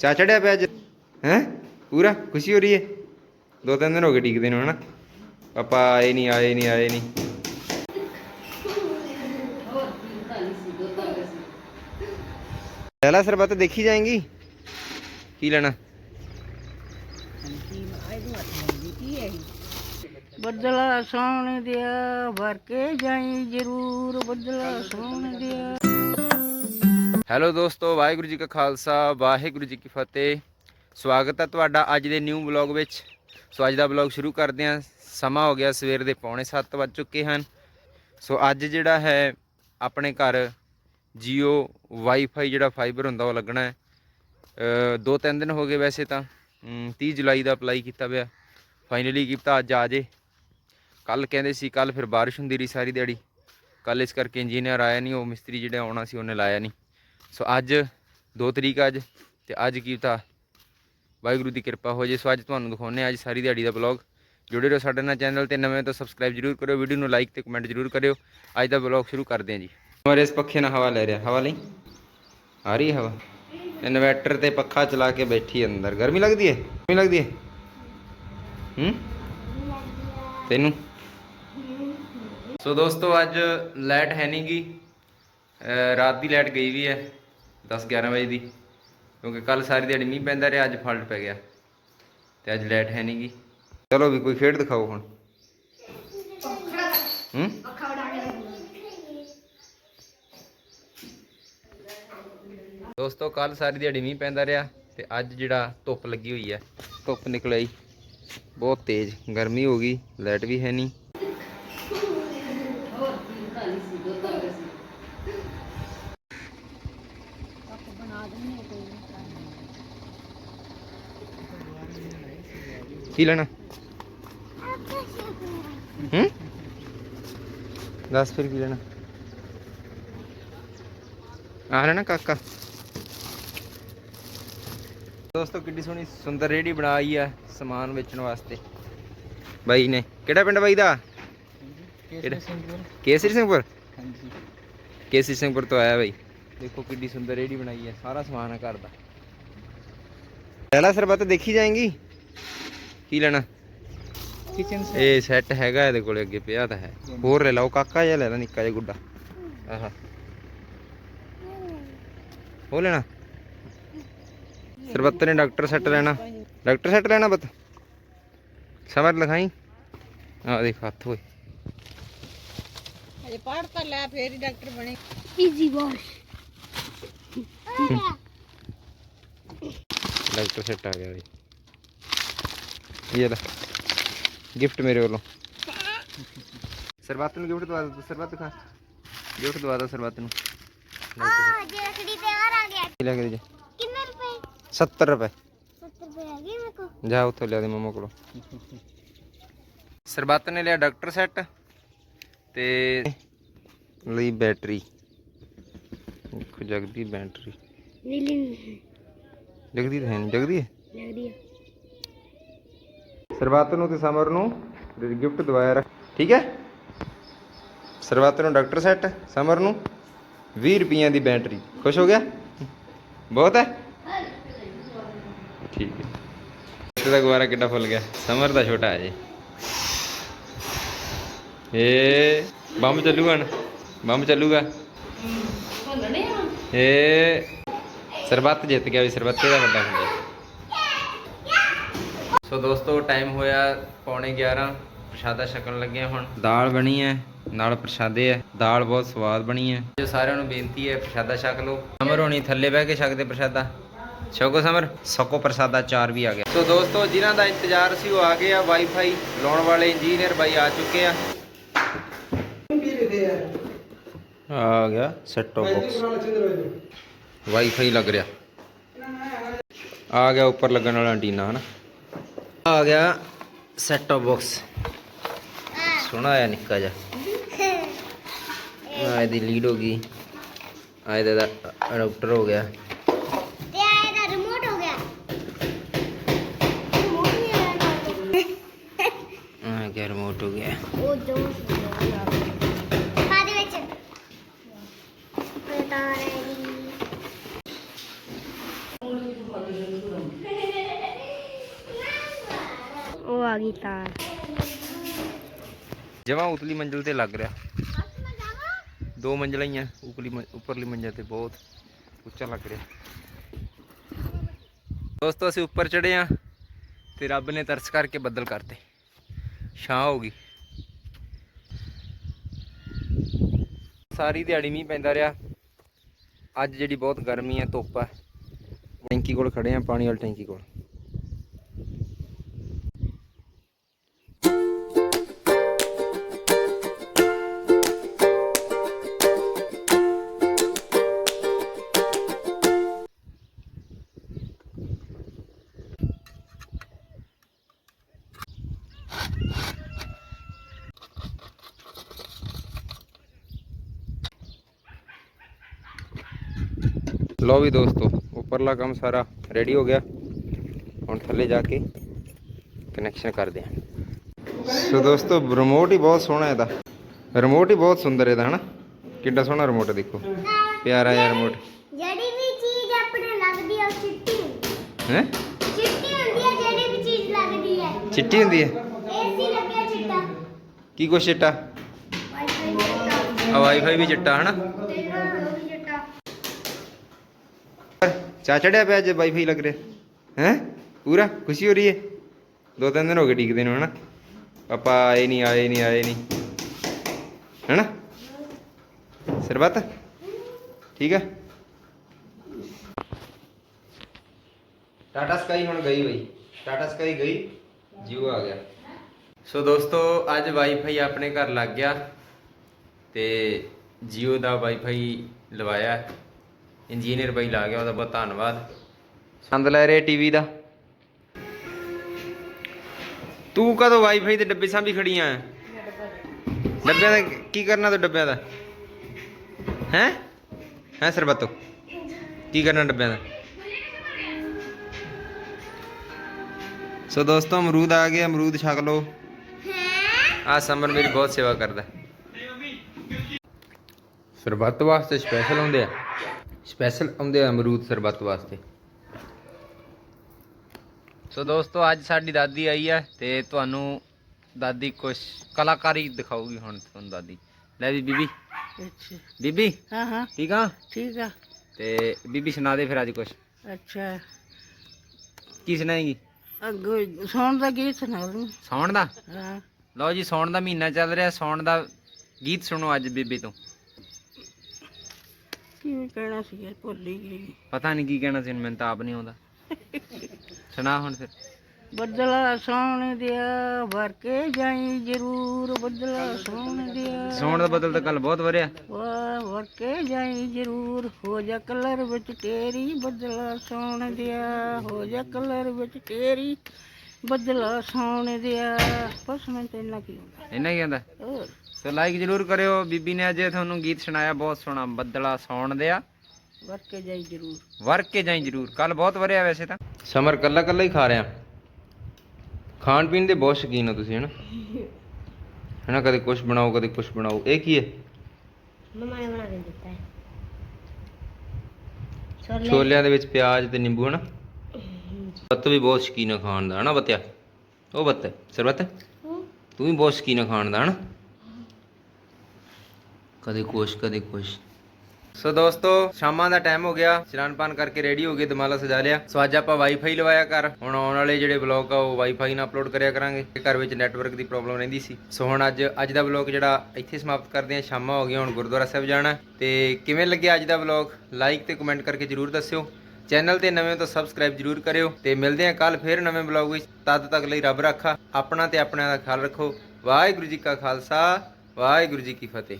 ਚਾ ਚੜਿਆ ਪਿਆ ਅੱਜ? ਹੈ? ਪੂਰਾ? ਖੁਸ਼ੀ ਹੋ ਰਹੀ ਹੈ ਦੋ ਤਿੰਨ ਦਿਨ ਹੋ ਗਏ ਟਿਕਦੇ ਨੂੰ, ਹਨਾ? ਪਾਪਾ ਆਏ ਨਹੀਂ ਆਏ ਨਹੀਂ ਆਏ ਨਹੀਂ ਲੈਲਾ ਸਰਬਤ ਦੇਖੀ ਜਾਏਗੀ? ਕੀ ਲੈਣਾ? ਬੱਦਲਾ ਸੋਹਣ ਦਿਆ ਭਰ ਕੇ ਜਾਈ ਜ਼ਰੂਰ। ਬੱਦਲਾ ਸੋਹਣ ਦਿਆ। ਹੈਲੋ ਦੋਸਤੋ ਵਾਹਿਗੁਰੂ ਜੀ ਕਾ ਖਾਲਸਾ ਵਾਹਿਗੁਰੂ ਜੀ ਕੀ ਫਤਿਹ। ਸਵਾਗਤ ਹੈ ਤੁਹਾਡਾ ਅੱਜ ਦੇ ਨਿਊ ਵਲੌਗ ਵਿੱਚ। ਸੋ ਅੱਜ ਦਾ ਵਲੌਗ ਸ਼ੁਰੂ ਕਰਦੇ ਹਾਂ। ਸਮਾਂ ਹੋ ਗਿਆ ਸਵੇਰ ਦੇ ਪੌਣੇ 7 ਵੱਜ ਚੁੱਕੇ ਹਨ। ਸੋ ਅੱਜ ਜਿਹੜਾ ਹੈ ਆਪਣੇ ਘਰ ਜੀਓ ਵਾਈਫਾਈ ਜਿਹੜਾ ਫਾਈਬਰ ਹੁੰਦਾ ਉਹ ਲੱਗਣਾ ਹੈ। ਦੋ ਤਿੰਨ ਦਿਨ ਹੋ ਗਏ ਵੈਸੇ ਤਾਂ। ਅਮ, 30 ਜੁਲਾਈ ਦਾ ਅਪਲਾਈ ਕੀਤਾ ਪਿਆ। ਫਾਈਨਲੀ ਕੀਤਾ ਅੱਜ ਆ ਜੇ। ਕੱਲ ਕਹਿੰਦੇ ਸੀ ਕੱਲ ਫਿਰ ਬਾਰਿਸ਼ ਹੁੰਦੀ ਰਹੀ ਸਾਰੀ ਦਿਹਾੜੀ। ਕੱਲ ਇਸ ਕਰਕੇ ਇੰਜੀਨੀਅਰ ਆਇਆ ਨਹੀਂ ਉਹ ਮਿਸਤਰੀ ਜਿਹੜਾ ਆਉਣਾ ਸੀ ਉਹਨੇ ਲਾਇਆ ਨਹੀਂ। ਸੋ ਅੱਜ 2 ਤਰੀਕ ਅੱਜ ਤੇ ਅੱਜ ਕੀ ਤਾਂ ਵਾਹਿਗੁਰੂ ਦੀ ਕਿਰਪਾ ਹੋ ਜੇ। ਸੋ ਅੱਜ ਤੁਹਾਨੂੰ ਦਿਖਾਉਂਦੇ ਹਾਂ ਅੱਜ ਸਾਰੀ ਦਿਹਾੜੀ ਦਾ ਵਲੌਗ ਜੁੜੇ ਰਹੋ ਸਾਡੇ ਨਾਲ ਚੈਨਲ ਤੇ ਨਵੇਂ ਤਾਂ ਸਬਸਕ੍ਰਾਈਬ ਜਰੂਰ ਕਰਿਓ ਵੀਡੀਓ ਨੂੰ ਲਾਈਕ ਤੇ ਕਮੈਂਟ ਜਰੂਰ ਕਰਿਓ। ਅੱਜ ਦਾ ਵਲੌਗ ਸ਼ੁਰੂ ਕਰਦੇ ਹਾਂ ਜੀ। ਹਮਾਰੇ ਇਸ ਪੱਖੇ ਨਾਲ ਹਵਾ ਲੈ ਰਿਹਾ ਹਵਾ ਲਈ? ਆ ਰਹੀ ਹਵਾ? ਇਨਵਰਟਰ ਤੇ ਪੱਖਾ ਚਲਾ ਕੇ ਬੈਠੀ ਅੰਦਰ। ਗਰਮੀ ਲੱਗਦੀ ਹੈ? ਗਰਮੀ ਲੱਗਦੀ ਹੈ? ਹੂੰ? ਤੈਨੂੰ? ਸੋ ਦੋਸਤੋ ਅੱਜ ਲਾਈਟ ਹੈ ਨਹੀਂ ਗੀ। ਅਹ ਰਾਤ ਦੀ ਲਾਈਟ ਗਈ ਵੀ ਹੈ। 10 11 ਵਜੇ ਦੀ, ਕਿਉਂਕਿ ਕੱਲ ਸਾਰੀ ਦਿਹਾੜੀ ਮੀਂਹ ਪੈਂਦਾ ਰਿਹਾ, ਅੱਜ ਫਾਲਟ ਪੈ ਗਿਆ ਤੇ ਅੱਜ ਲਾਈਟ ਹੈ ਨਹੀਂ ਗੀ। ਚਲੋ ਵੀ ਕੋਈ ਖੇਡ ਦਿਖਾਓ ਹੁਣ। ਹੂੰ? ਦੋਸਤੋ ਕੱਲ ਸਾਰੀ ਦਿਹਾੜੀ ਮੀਂਹ ਪੈਂਦਾ ਰਿਹਾ ਤੇ ਅੱਜ ਜਿਹੜਾ ਧੁੱਪ ਲੱਗੀ ਹੋਈ ਹੈ, ਧੁੱਪ ਨਿਕਲ ਆਈ। ਬਹੁਤ ਤੇਜ਼, ਗਰਮੀ ਹੋ ਗਈ ਲਾਈਟ ਵੀ ਹੈ ਨਹੀਂ ਕੀ ਲੈਣਾ? ਹੂੰ? ਦੱਸ ਫਿਰ ਕੀ ਲੈਣਾ? ਆ ਲੈਣਾ ਕਾਕਾ। ਦੋਸਤੋ ਕਿੱਡੀ ਸੋਹਣੀ ਸੁੰਦਰ ਰੇੜੀ ਬਣਾਈ ਆ ਸਮਾਨ ਵੇਚਣ ਵਾਸਤੇ। ਬਾਈ ਨੇ। ਕਿਹੜਾ ਪਿੰਡ ਬਾਈ ਦਾ? ਕੇਸਰੀ ਸਿੰਘਪੁਰ? ਹਾਂਜੀ। ਕੇਸਰੀ ਸਿੰਘਪੁਰ ਤੋਂ ਆਇਆ ਬਾਈ। ਦੇਖੋ ਕਿੱਡੀ ਸੁੰਦਰ ਰੇੜੀ ਬਣਾਈ ਹੈ ਸਾਰਾ ਸਮਾਨ ਹੈ ਘਰ ਦਾ। ਲੈਲਾ ਸਰਬਤ ਦੇਖੀ ਜਾਏਗੀ? ਕੀ ਲੈਣਾ? ਕਿਚਨ ਇਹ ਸੈੱਟ ਹੈਗਾ ਇਹਦੇ ਕੋਲੇ ਅੱਗੇ ਪਿਆ ਤਾਂ ਹੈ। ਹੋਰ ਲੈ ਲਓ ਕਾਕਾ ਜਿਹਾ ਲੈ ਲੈ ਨਿੱਕਾ ਜਿਹਾ ਗੁੱਡਾ। ਆਹਾ। ਹੋ ਲੈਣਾ? ਸਰਬੱਤ ਨੇ ਡਾਕਟਰ ਸੈੱਟ ਲੈਣਾ। ਡਾਕਟਰ ਸੈੱਟ ਲੈਣਾ ਬਤ ਸਮਝ ਲਿਖਾਈ? ਆ ਦੇਖ ਹੱਥ ਹੋਏ। ਅਜੇ ਪੜ੍ਹ ਤਾਂ ਲੈ ਫੇਰ ਹੀ ਡਾਕਟਰ ਬਣੇ। Easy wash. ਡਾਕਟਰ ਸੈੱਟ ਆ ਗਿਆ ਬਈ ਇਹ ਲੈ ਗਿਫਟ ਮੇਰੇ ਵੱਲੋਂ ਸਰਬੱਤ ਨੂੰ ਗਿਫਟ ਦਵਾ ਦੋ ਸਰਬੱਤ ਖਾ ਗਿਫਟ ਦਵਾ ਦੋ ਸਰਬੱਤ ਨੂੰ Ah, je rakdi pe aur aa gaya. ਕੀ ਲੈ ਕੇ ਦੇ ਜਾ कितने रुपए 70 ਰੁਪਏ 70 रुपए आ गए मेरे को ਜਾ ਉੱਥੋਂ ਲਿਆ ਦੇ ਮਮਾ ਕੋਲੋਂ ਸਰਬੱਤ ਨੇ ਲਿਆ ਡਾਕਟਰ ਸੈੱਟ ਤੇ ਲਈ ਬੈਟਰੀ ਦੇਖੋ ਜਗਦੀ ਬੈਟਰੀ नीली ਜਗਦੀ ਤਾਂ ਹੈ ਨਹੀਂ ਜਗਦੀ ਹੈ लग दिया ਸਰਬੱਤ ਨੂੰ ਤੇ ਸਮਰ ਨੂੰ ਗਿਫਟ ਦਵਾਇਆ ਰੱਖ। ਠੀਕ ਹੈ? ਸਰਬੱਤ ਨੂੰ ਡਾਕਟਰ ਸੈੱਟ ਸਮਰ ਨੂੰ 20 ਰੁਪਈਆਂ ਦੀ ਬੈਟਰੀ। ਖੁਸ਼ ਹੋ ਗਿਆ? ਬਹੁਤ ਹੈ? ਠੀਕ ਹੈ। ਤੇ ਦਾ ਗੁਬਾਰਾ ਕਿੱਡਾ ਫੁੱਲ ਗਿਆ। ਸਮਰ ਦਾ ਛੋਟਾ ਹੈ ਜੀ। ਏ ਬੰਬ ਚੱਲੂਗਾ ਨਾ ਬੰਬ ਚੱਲੂਗਾ? ਏ ਸਰਬੱਤ ਜਿੱਤ ਗਿਆ ਵੀ ਸਰਬੱਤੇ ਦਾ ਵੱਡਾ ਹੁੰਦਾ ਸੋ ਦੋਸਤੋ ਟਾਈਮ ਹੋਇਆ ਪੌਣੇ 11 ਪ੍ਰਸ਼ਾਦਾ ਛਕਣ ਲੱਗੇ ਹੁਣ। ਦਾਲ ਬਣੀ ਹੈ, ਨਾਲ ਪ੍ਰਸ਼ਾਦੇ ਹੈ। ਦਾਲ ਬਹੁਤ ਸਵਾਦ ਬਣੀ ਹੈ। ਜੋ ਸਾਰਿਆਂ ਨੂੰ ਬੇਨਤੀ ਹੈ, ਪ੍ਰਸ਼ਾਦਾ ਛਕ ਲਓ। ਸਮਰ ਹੋਣੀ ਥੱਲੇ ਬਹਿ ਕੇ ਛਕਦੇ ਪ੍ਰਸ਼ਾਦਾ। ਛਕੋ ਸਮਰ, ਸਕੋ ਪ੍ਰਸ਼ਾਦਾ ਚਾਰ ਵੀ ਆ ਗਿਆ। ਸੋ ਦੋਸਤੋ, ਜਿਨ੍ਹਾਂ ਦਾ ਇੰਤਜ਼ਾਰ ਸੀ ਉਹ ਆ ਗਏ ਆ। ਵਾਈਫਾਈ ਲਾਉਣ ਵਾਲੇ ਇੰਜੀਨੀਅਰ ਬਾਈ ਆ ਚੁੱਕੇ ਆ। ਆ ਗਿਆ ਸੈਟ ਟੌਪ ਬਾਕਸ ਵਾਈਫਾਈ ਲੱਗ ਰਿਹਾ। ਆ ਗਿਆ, ਉੱਪਰ ਲੱਗਣ ਵਾਲਾ ਐਂਟੀਨਾ, ਹਨਾ? ਆ ਗਿਆ ਸੈਟ ਟਾਪ ਬਾਕਸ ਸੋਹਣਾ ਆਇਆ ਨਿੱਕਾ ਜਿਹਾ। ਆ ਇਹਦੀ ਲੀਡ ਹੋ ਗਈ। ਆ ਇਹਦਾ ਅਡਾਪਟਰ ਹੋ ਗਿਆ। ਆ ਗਿਆ ਰਿਮੋਟ ਹੋ ਗਿਆ। ਉਹ ਜੋ ਸਾਡੇ ਵਿੱਚ। ਪਤਾ ਨਹੀਂ। ਆ ਗਈ ਤਾਰ। ਜਮਾਂ ਉਤਲੀ ਮੰਜ਼ਲ ਤੇ ਲੱਗ ਰਿਹਾ। ਦੋ ਮੰਜ਼ਲਾਂ ਹੀ ਆ ਉਪਰਲੀ ਮੰ- ਉੱਪਰਲੀ ਮੰਜ਼ਲ ਤੇ ਬਹੁਤ ਉੱਚਾ ਲੱਗ ਰਿਹਾ। ਦੋਸਤੋ, ਅਸੀਂ ਉੱਪਰ ਚੜੇ ਆ ਤੇ ਰੱਬ ਨੇ ਤਰਸ ਕਰਕੇ ਬੱਦਲ ਕਰਤੇ। ਛਾਂ ਹੋ ਗਈ। ਸਾਰੀ ਦਿਹਾੜੀ ਮੀਂਹ ਪੈਂਦਾ ਰਿਹਾ। ਅੱਜ ਜਿਹੜੀ ਬਹੁਤ ਗਰਮੀ ਹੈ ਧੁੱਪ ਹੈ ਟੈਂਕੀ ਕੋਲ ਖੜੇ ਆ ਪਾਣੀ ਵਾਲੀ ਟੈਂਕੀ ਕੋਲ। ਲੋ ਵੀ ਦੋਸਤੋ ਉੱਪਰਲਾ ਕੰਮ ਸਾਰਾ ਰੈਡੀ ਹੋ ਗਿਆ। ਹੁਣ ਥੱਲੇ ਜਾ ਕੇ ਕਨੈਕਸ਼ਨ ਕਰਦੇ ਹਾਂ। ਸੋ ਦੋਸਤੋ ਰਿਮੋਟ ਹੀ ਬਹੁਤ ਸੋਹਣਾ ਇਹਦਾ। ਰਿਮੋਟ ਹੀ ਬਹੁਤ ਸੁੰਦਰ ਇਹਦਾ ਹਨਾ? ਕਿੱਡਾ ਸੋਹਣਾ ਰਿਮੋਟ ਦੇਖੋ। ਪਿਆਰਾ ਜਿਹਾ ਰਿਮੋਟ ਜਿਹੜੀ ਵੀ ਚੀਜ਼ ਆਪਣੇ ਲੱਗਦੀ ਹੈ ਉਹ ਚਿੱਟੀ ਹੈ? ਚਿੱਟੀ ਹੁੰਦੀ ਹੈ ਜਿਹੜੀ ਵੀ ਚੀਜ਼ ਲੱਗਦੀ ਹੈ ਚਿੱਟੀ ਹੁੰਦੀ ਹੈ ਏਸੀ ਲੱਗਿਆ ਚਿੱਟਾ। ਕੀ ਕੁਛ ਚਿੱਟਾ? ਆ ਵਾਈਫਾਈ ਵੀ ਚਿੱਟਾ ਹਨਾ ਤੇ ਉਹ ਵੀ ਚਿੱਟਾ ਚਾ ਚੜਿਆ ਪਿਆ ਜੇ ਵਾਈਫਾਈ ਲੱਗ ਰਿਹਾ। ਹੈ? ਪੂਰਾ? ਖੁਸ਼ੀ ਹੋ ਰਹੀ ਹੈ ਦੋ ਤਿੰਨ ਦਿਨ ਹੋ ਗਏ ਟਿਕਦੇ ਨੂੰ, ਹਨਾ? ਪਾਪਾ ਆਏ ਨਹੀਂ ਆਏ ਨਹੀਂ ਆਏ ਨਹੀਂ ਹਨਾ? ਸਰਬਤ? ਠੀਕ ਹੈ ਟਾਟਾ ਸਕਾਈ ਹੁਣ ਗਈ ਬਈ। ਟਾਟਾ ਸਕਾਈ ਗਈ ਜੀਓ ਆ ਗਿਆ। ਸੋ ਦੋਸਤੋ, ਅੱਜ ਵਾਈਫਾਈ ਆਪਣੇ ਘਰ ਲੱਗ ਗਿਆ ਤੇ ਜੀਓ ਦਾ ਵਾਈਫਾਈ ਲਵਾਇਆ। ਇੰਜੀਨੀਅਰ ਬਾਈ ਲਾ ਗਿਆ ਉਹਦਾ ਬਹੁਤ ਧੰਨਵਾਦ। ਸੰਦ ਲੈ ਰਹੇ ਟੀਵੀ ਦਾ। ਤੂੰ ਕਦੋਂ ਵਾਈਫਾਈ ਦੇ ਡੱਬੇ ਸਾਂਭੀ ਖੜੀਆਂ ਐ? ਡੱਬਿਆਂ ਦਾ ਕੀ ਕਰਨਾ ਤੂੰ ਡੱਬਿਆਂ ਦਾ? ਹੈ? ਹੈ ਸਰਬਤੋ? ਕੀ ਕਰਨਾ ਡੱਬਿਆਂ ਦਾ? ਸੋ ਦੋਸਤੋ, ਅਮਰੂਦ ਆ ਗਏ, ਅਮਰੂਦ ਛਕ ਲਓ। ਆ ਸਮਰ ਮੇਰੀ ਬਹੁਤ ਸੇਵਾ ਕਰਦਾ। ਸਰਬੱਤ ਵਾਸਤੇ ਸਪੈਸ਼ਲ ਹੁੰਦੇ ਆ। ਸਪੈਸ਼ਲ ਆਉਂਦੇ ਆ ਅਮਰੂਦ ਸਰਬੱਤ ਵਾਸਤੇ। ਸੋ ਦੋਸਤੋ ਅੱਜ ਸਾਡੀ ਦਾਦੀ ਆਈ ਹੈ ਤੇ ਤੁਹਾਨੂੰ ਦਾਦੀ ਕੁਛ ਕਲਾਕਾਰੀ ਦਿਖਾਊਗੀ ਹੁਣ ਤੁਹਾਨੂੰ ਦਾਦੀ। ਲੈ ਵੀ ਬੀਬੀ। ਅੱਛਾ। ਬੀਬੀ ਹਾਂ ਹਾਂ। ਠੀਕ ਆ? ਠੀਕ ਆ। ਤੇ ਬੀਬੀ ਸੁਣਾ ਦੇ ਫਿਰ ਅੱਜ ਕੁਛ। ਅੱਛਾ। ਕੀ ਸੁਣਾਏਗੀ? ਅੱਗੋਂ ਸੌਣ ਦਾ ਗੀਤ ਸੁਣਾ ਦੂੰ। ਸੌਣ ਦਾ? ਹਾਂ। ਲਓ ਜੀ ਸੌਣ ਦਾ ਮਹੀਨਾ ਚੱਲ ਰਿਹਾ ਸੌਣ ਦਾ ਗੀਤ ਸੁਣੋ ਅੱਜ ਬੀਬੀ ਤੋਂ। ਕੀ ਕਹਿਣਾ ਸੀ ਯਾਰ ਭੁੱਲ ਹੀ ਗਈ। ਪਤਾ ਨਹੀਂ ਕੀ ਕਹਿਣਾ ਸੀ ਮੈਨੂੰ ਤਾਂ ਆਪ ਨਹੀਂ ਆਉਂਦਾ। ਸੁਣਾ ਹੁਣ ਫਿਰ। ਬੱਦਲਾ ਸੌਣ ਦਿਆ ਵਰ ਕੇ ਜਾਈ ਜ਼ਰੂਰ ਬੱਦਲਾ ਸੌਣ ਦਿਆ। ਸੌਣ ਦਾ ਬਦਲ ਤਾਂ ਕੱਲ ਬਹੁਤ ਵਰਿਆ। ਵਾਹ ਵਰ ਕੇ ਜਾਈ ਜ਼ਰੂਰ ਹੋ ਜਾ ਕਲਰ ਵਿੱਚ ਤੇਰੀ ਬੱਦਲਾ ਸੌਣ ਦਿਆ। ਹੋ ਜਾ ਕਲਰ ਵਿੱਚ ਤੇਰੀ ਬੱਦਲਾ ਸੌਣ ਦਿਆ। ਬਸ ਮੈਂ ਤੇ ਇੰਨਾ ਕੀ ਹੁੰਦਾ ਇੰਨਾ ਕੀ ਕਹਿੰਦਾ ਹੋਰ। ਸੋ ਲਾਈਕ ਜਰੂਰ ਕਰਿਓ। ਬੀਬੀ ਨੇ ਅੱਜ ਤੁਹਾਨੂੰ ਗੀਤ ਸੁਣਾਇਆ ਬਹੁਤ ਸੋਹਣਾ ਬੱਦਲਾ ਸੌਣ ਦਿਆ। ਵਰ ਕੇ ਜਾਈ ਜ਼ਰੂਰ। ਵਰ ਕੇ ਜਾਈ ਜਰੂਰ। ਕੱਲ ਬਹੁਤ ਵਰਿਆ ਵੈਸੇ ਤਾਂ। ਸਮਰ ਕੱਲਾ ਕੱਲਾ ਹੀ ਖਾ ਰਿਹਾ ਖਾਣ ਪੀਣ ਦੇ ਬਹੁਤ ਸ਼ੌਕੀਨ ਹੋ ਤੁਸੀਂ ਹਨਾ? ਹਨਾ ਕਦੇ ਕੁਝ ਬਣਾਓ ਕਦੇ ਕੁਝ ਬਣਾਓ। ਇਹ ਕੀ ਹੈ? ਮਮਾ ਨੇ ਬਣਾ ਕੇ ਦਿੱਤਾ ਹੈ। ਛੋਲੇ। ਛੋਲਿਆਂ ਦੇ ਵਿੱਚ ਪਿਆਜ਼ ਤੇ ਨਿੰਬੂ ਹਨਾ? ਬੱਤ ਵੀ ਬਹੁਤ ਸ਼ੌਕੀਨ ਆ ਖਾਣ ਦਾ ਹਨਾ ਬੱਤਿਆ? ਉਹ ਬੱਤ ਸਰਬਤ ਹੂੰ। ਤੂੰ ਵੀ ਬਹੁਤ ਸ਼ੌਕੀਨ ਆ ਖਾਣ ਦਾ ਹਨਾ? ਕਦੇ ਕੁਛ ਕਦੇ ਕੁਛ ਸੋ ਦੋਸਤੋ, ਸ਼ਾਮਾਂ ਦਾ ਟਾਈਮ ਹੋ ਗਿਆ। ਇਸ਼ਨਾਨ ਪਾਨ ਕਰਕੇ ਰੈਡੀ ਹੋ ਗਏ, ਦਿਮਾਲਾ ਸਜਾ ਲਿਆ। ਸੋ ਅੱਜ ਆਪਾਂ ਵਾਈਫਾਈ ਲਵਾਇਆ ਘਰ। ਹੁਣ ਆਉਣ ਵਾਲੇ ਜਿਹੜੇ ਵਲੌਗ ਆ, ਉਹ ਵਾਈਫਾਈ ਨਾਲ ਅਪਲੋਡ ਕਰਿਆ ਕਰਾਂਗੇ। ਤੇ ਘਰ ਵਿੱਚ ਨੈਟਵਰਕ ਦੀ ਪ੍ਰੋਬਲਮ ਰਹਿੰਦੀ ਸੀ। ਸੋ ਹੁਣ ਅੱਜ ਅੱਜ ਦਾ ਵਲੌਗ ਜਿਹੜਾ ਇੱਥੇ ਸਮਾਪਤ ਕਰਦੇ ਹਾਂ। ਸ਼ਾਮਾਂ ਹੋ ਗਈਆਂ, ਹੁਣ ਗੁਰਦੁਆਰਾ ਸਾਹਿਬ ਜਾਣਾ। ਹੈ। ਤੇ ਕਿਵੇਂ ਲੱਗਿਆ ਅੱਜ ਦਾ ਵਲੌਗ ਲਾਈਕ ਤੇ ਕਮੈਂਟ ਕਰਕੇ ਜਰੂਰ ਦੱਸਿਓ। ਚੈਨਲ ਤੇ ਨਵੇਂ ਹੋ ਤਾਂ ਸਬਸਕ੍ਰਾਈਬ ਜਰੂਰ ਕਰਿਓ। ਤੇ ਮਿਲਦੇ ਹਾਂ ਕੱਲ ਫੇਰ ਨਵੇਂ ਵਲੌਗ ਵਿੱਚ। ਤਦ ਤੱਕ ਲਈ ਰੱਬ ਰੱਖਾ। ਆਪਣਾ ਤੇ ਆਪਣਿਆਂ ਦਾ ਖਿਆਲ ਰੱਖੋ। ਵਾਹਿਗੁਰੂ ਜੀ ਕਾ ਖਾਲਸਾ, ਵਾਹਿਗੁਰੂ ਜੀ ਕੀ ਫਤਿਹ।